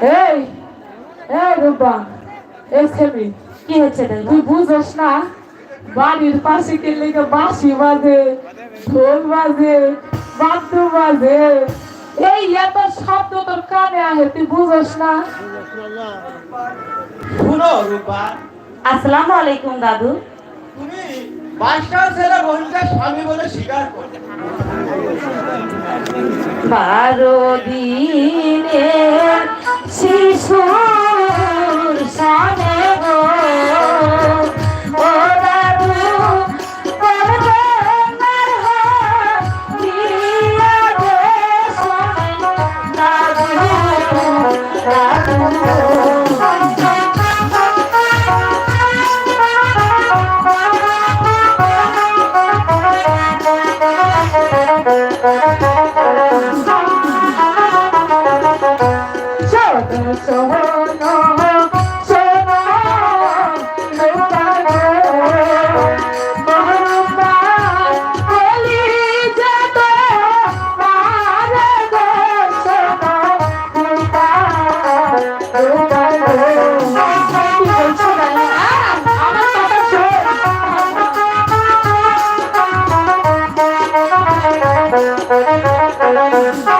এই এই রূপা এই সেমি কি হয়েছে তুই বুঝোস না? বাড়ির পাশে কেলেকে বাঁশি বাজে ঢোল বাজে বাদ্য বাজে? এই এত শব্দ তোর কানে আহে তুই বুঝোস না? শুনো রূপা। আসসালামু আলাইকুম দাদু। তুমি বাইশটা ছেলে বোনকে স্বামী বলে স্বীকার করো। বারো দিন ছোট motherfucker.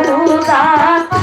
బంధుగా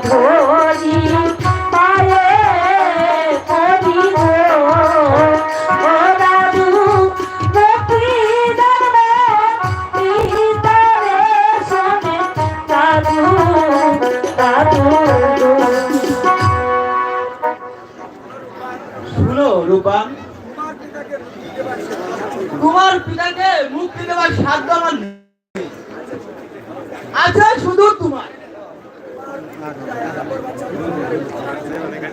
ধরি ধরি গো ও দাদু গোপী পিতাকে মুক্তি দেওয়ার সাধ্য আমার নেই। আছে শুধু তোমার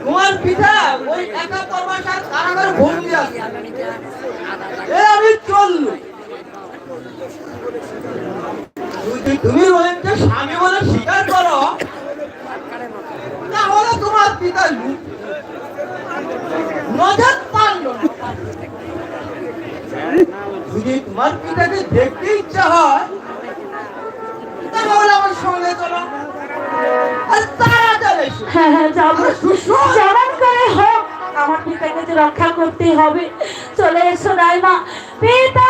তোমার পিতা ওই একা পরমাশার কারাগার বন্দি আছে। এ আমি চললু। যদি তুমি রোহিতকে স্বামী বলে স্বীকার করো তাহলে তোমার পিতা নজর পারল যদি তোমার পিতাকে দেখতে ইচ্ছা হয় তাহলে আমার সঙ্গে চলো। আর। হ্যাঁ হ্যাঁ যাব। আরে আমার পিতাকে তো রক্ষা করতেই হবে। চলে এসো রায়মা। পিতা!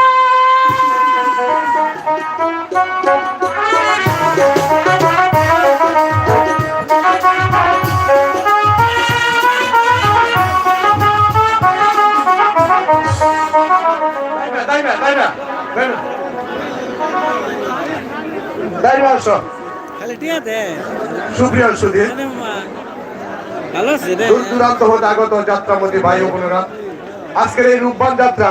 সুপ্রিয় সুধীর দূর দূরান্ত হতে আগত ভাই বোনেরা, আজকের এই রূপবান যাত্রা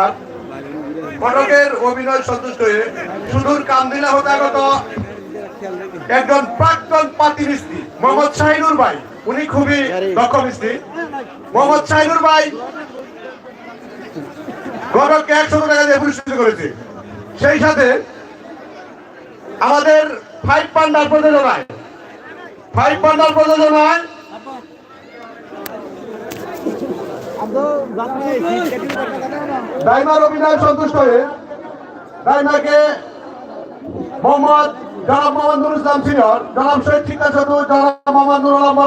কটকের অভিনয় সন্তুষ্ট হয়ে সুদূর হতে আগত একজন প্রাক্তন পাতি মিস্ত্রি, মোহাম্মদ শাহিনুর ভাই। উনি খুবই দক্ষ মিস্ত্রি। মোহাম্মদ শাহিনুর ভাই একশো টাকা দিয়ে পুরস্কৃত করেছে। সেই সাথে আমাদের ফাইভ পান্ডার প্রযোজনায়, ফাইভ পান্ডার প্রযোজনায় ডাইমার অভিনয় সন্তুষ্ট হয়ে ডাইমাকে মোহাম্মদ জনাব মোহাম্মদ নুর ইসলাম সিনিয়র। জনাব শহীদ শিক্ষা সদু জনাব মোহাম্মদ নুর আলম